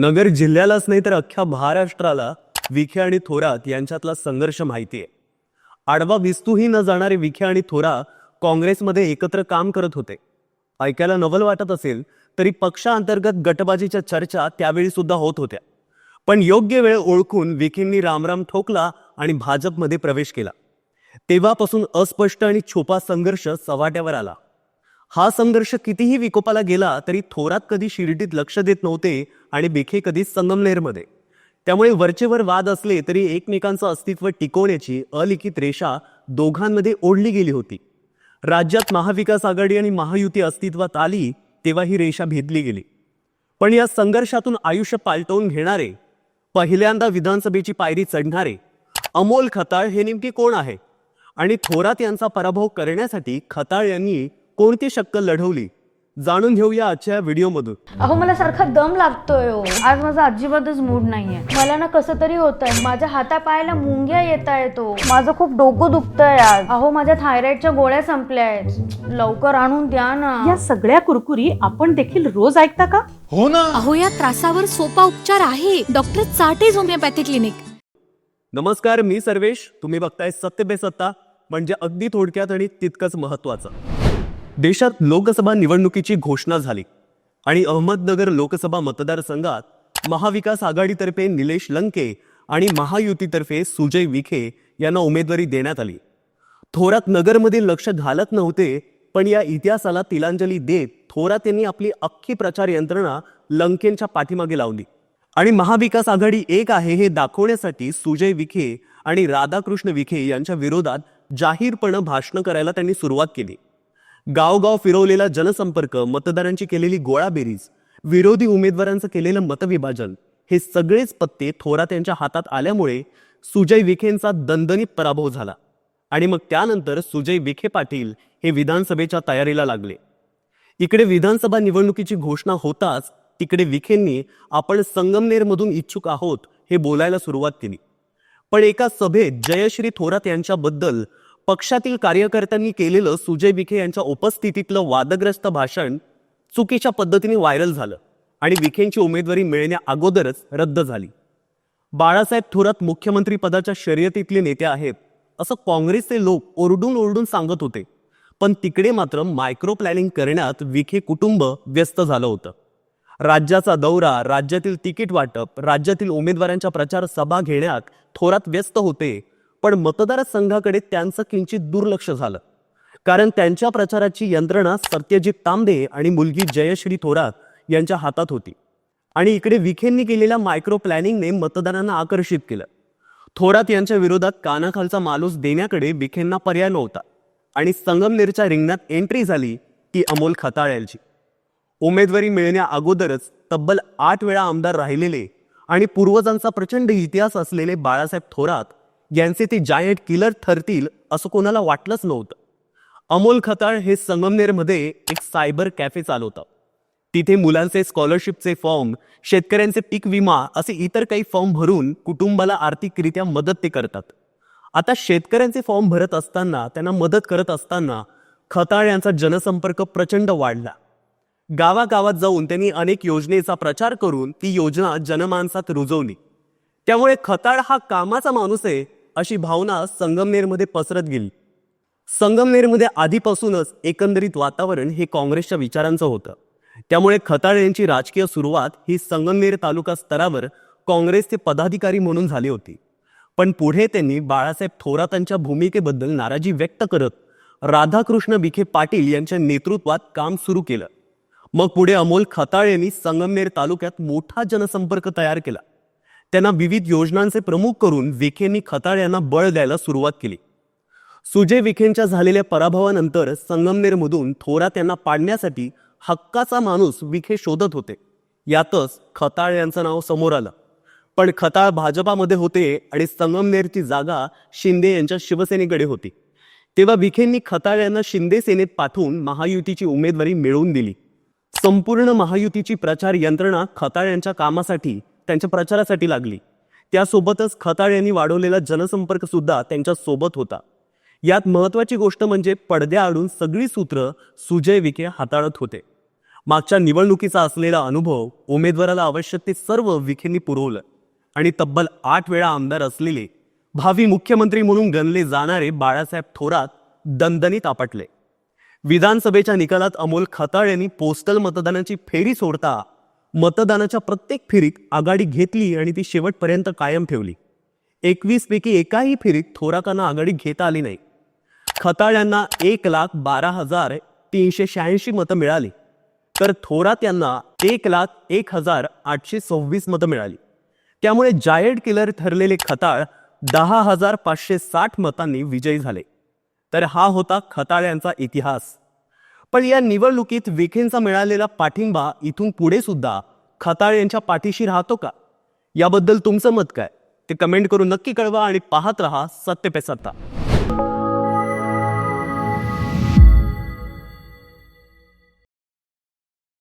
नगर जिल्ह्यालाच नाही तर अख्ख्या महाराष्ट्राला विखे आणि थोरात यांच्यातला संघर्ष माहिती आहे आडवा विस्तूही न जाणारे विखे आणि थोरा काँग्रेसमध्ये एकत्र काम करत होते. ऐकायला नवल वाटत असेल तरी पक्षांतर्गत गटबाजीच्या चर्चा त्यावेळी सुद्धा होत होत्या. पण योग्य वेळ ओळखून विखेंनी रामराम ठोकला आणि भाजपमध्ये प्रवेश केला. तेव्हापासून अस्पष्ट आणि छुपा संघर्ष सवाट्यावर आला. हा संघर्ष कितीही विकोपाला गेला तरी थोरात कधी शिर्डीत लक्ष देत नव्हते आणि बिखे कधी संगमनेरमध्ये. त्यामुळे वरचेवर वाद असले तरी एकमेकांचं अस्तित्व टिकवण्याची अलिखित रेषा दोघांमध्ये ओढली गेली होती. राज्यात महाविकास आघाडी आणि महायुती अस्तित्वात आली तेव्हा ही रेषा भेदली गेली. पण या संघर्षातून आयुष्य पालटवून घेणारे पहिल्यांदा विधानसभेची पायरी चढणारे अमोल खताळ हे नेमके कोण आहे? आणि थोरात यांचा पराभव करण्यासाठी खताळ यांनी कोणती शक्कल लढवली? जाणून घेऊया आजच्या व्हिडिओमधून. अहो मला सारखा दम लागतोय हो. आज माझा अजिबातच मूड नाहीये. मला ना कसं तरी होत आहे माझ्या हातापायाला मुंग्या येत आहेत हो. माझं खूप डोकं दुखतंय आज. अहो माझ्या थायरॉइडच्या गोळ्या संपल्या आहेत लवकर आणून द्या ना. या सगळ्या कुरकुरी आपण देखील रोज ऐकता का? हो ना. अहो या त्रासावर सोपा उपचार आहे. Doctor Chatej homeopathy clinic. नमस्कार मी सर्वेश. तुम्ही बघताय सत्य बे सत्ता. म्हणजे अगदी थोडक्यात आणि तितकंच महत्वाचं देशात लोकसभा निवडणुकीची घोषणा झाली. आणि अहमदनगर लोकसभा मतदारसंघात महाविकास आघाडीतर्फे निलेश लंके आणि महायुतीतर्फे सुजय विखे यांना उमेदवारी देण्यात आली. थोरात नगरमध्ये लक्ष घालत नव्हते पण या इतिहासाला तिलांजली देत थोरात यांनी आपली अख्खी प्रचार यंत्रणा लंकेंच्या पाठीमागे लावली. आणि महाविकास आघाडी एक आहे हे दाखवण्यासाठी सुजय विखे आणि राधाकृष्ण विखे यांच्या विरोधात जाहीरपणे भाषणं करायला त्यांनी सुरुवात केली. गावगाव फिरवलेला जनसंपर्क मतदारांची केलेली गोळाबेरीज विरोधी उमेदवारांचं केलेलं मतविभाजन हे सगळेच पत्ते थोरात यांच्या हातात आल्यामुळे सुजय विखेंचा दणदणीत पराभव झाला. आणि मग त्यानंतर सुजय विखे पाटील हे विधानसभेच्या तयारीला लागले. इकडे विधानसभा निवडणुकीची घोषणा होताच तिकडे विखेंनी आपण संगमनेरमधून इच्छुक आहोत हे बोलायला सुरुवात केली. पण एका सभेत जयश्री थोरात यांच्याबद्दल पक्षातील कार्यकर्त्यांनी केलेलं सुजय विखे यांच्या उपस्थितीतलं वादग्रस्त भाषण चुकीच्या पद्धतीने व्हायरल झालं आणि विखेंची उमेदवारी मिळण्या अगोदरच रद्द झाली. बाळासाहेब थोरात मुख्यमंत्री पदाच्या शर्यतीतले नेते आहेत असं काँग्रेसचे लोक ओरडून ओरडून सांगत होते. पण तिकडे मात्र मायक्रो प्लॅनिंग करण्यात विखे कुटुंब व्यस्त झालं होतं. राज्याचा दौरा राज्यातील तिकीट वाटप राज्यातील उमेदवारांच्या प्रचार सभा घेण्यात थोरात व्यस्त होते पण मतदारसंघाकडे त्यांचं किंचित दुर्लक्ष झालं. कारण त्यांच्या प्रचाराची यंत्रणा सत्यजित तांबे आणि मुलगी जयश्री थोरात यांच्या हातात होती. आणि इकडे विखेंनी केलेल्या मायक्रो प्लॅनिंगने मतदारांना आकर्षित केलं. थोरात यांच्या विरोधात कानाखालचा मालूस देण्याकडे विखेंना पर्याय नव्हता. आणि संगमनेरच्या रिंगणात एंट्री झाली ती अमोल खताळ्याची उमेदवारी मिळण्या अगोदरच तब्बल आठ वेळा आमदार राहिलेले आणि पूर्वजांचा प्रचंड इतिहास असलेले बाळासाहेब थोरात यांचे ते जायंट किलर ठरतील असं कोणाला वाटलंच नव्हतं. अमोल खताळ हे संगमनेरमध्ये एक सायबर कॅफे चालवतं. तिथे मुलांचे स्कॉलरशिपचे फॉर्म शेतकऱ्यांचे पीक विमा असे इतर काही फॉर्म भरून कुटुंबाला आर्थिकरित्या मदत ते करतात. आता शेतकऱ्यांचे फॉर्म भरत असताना त्यांना मदत करत असताना खताळ यांचा जनसंपर्क प्रचंड वाढला. गावागावात जाऊन त्यांनी अनेक योजनेचा प्रचार करून ती योजना जनमानसात रुजवली. त्यामुळे खताळ हा कामाचा माणूस आहे अशी भावना संगमनेरमध्ये पसरत गेली. संगमनेरमध्ये आधीपासूनच एकंदरीत वातावरण हे काँग्रेसच्या विचारांचं होतं. त्यामुळे खताळ यांची राजकीय सुरुवात ही संगमनेर तालुका स्तरावर काँग्रेसचे पदाधिकारी म्हणून झाली होती. पण पुढे त्यांनी बाळासाहेब थोरातांच्या भूमिकेबद्दल नाराजी व्यक्त करत राधाकृष्ण विखे पाटील यांच्या नेतृत्वात काम सुरू केलं. मग पुढे अमोल खताळ यांनी संगमनेर तालुक्यात मोठा जनसंपर्क तयार केला. त्यांना विविध योजनांचे प्रमुख करून विखेंनी खताळ यांना बळ द्यायला सुरुवात केली. सुजय विखेंच्या झालेल्या पराभवानंतर संगमनेरमधून थोरात यांना पाडण्यासाठी हक्काचा माणूस विखे शोधत होते. यातच खताळ यांचं नाव समोर आलं. पण खताळ भाजपामध्ये होते आणि संगमनेरची जागा शिंदे यांच्या शिवसेनेकडे होती. तेव्हा विखेंनी खताळ यांना शिंदे सेनेत पाठवून महायुतीची उमेदवारी मिळवून दिली. संपूर्ण महायुतीची प्रचार यंत्रणा खताळ यांच्या कामासाठी त्यांच्या प्रचारासाठी लागली. त्यासोबतच खताळ यांनी वाढवलेला जनसंपर्क सुद्धा त्यांच्यासोबत होता. यात महत्वाची गोष्ट म्हणजे पडद्याआडून सगळी सूत्र सुजय विखे हाताळत होते. मागच्या निवडणुकीचा असलेला अनुभव उमेदवाराला आवश्यक ते सर्व विखेंनी पुरवलं. आणि तब्बल आठ वेळा आमदार असलेले भावी मुख्यमंत्री म्हणून गणले जाणारे बाळासाहेब थोरात दणदणीत आपटले. विधानसभेच्या निकालात अमोल खताळ यांनी पोस्टल मतदानाची फेरी सोडता मतदानाच्या प्रत्येक फेरीत आघाडी घेतली आणि ती शेवटपर्यंत कायम ठेवली. एकवीस पैकी एकाही फेरीत थोराकांना आघाडी घेता आली नाही. खताळ्यांना एक लाख बारा हजार तीनशे शहाऐंशी मतं मिळाली. तर थोरात यांना एक लाख एक हजार आठशे सव्वीस मतं मिळाली. त्यामुळे जायड किलर ठरलेले खताळ दहा हजार पाचशे साठ मतांनी विजयी झाले. तर हा होता खताळ्यांचा इतिहास. पण या निवडणुकीत विखेंचा मिळालेला पाठिंबा इथून पुढे सुद्धा खताळ यांच्या पाठीशी राहतो का? याबद्दल तुमचं मत काय? ते कमेंट करून नक्की कळवा आणि पाहत रहा सत्य पे सत्ता.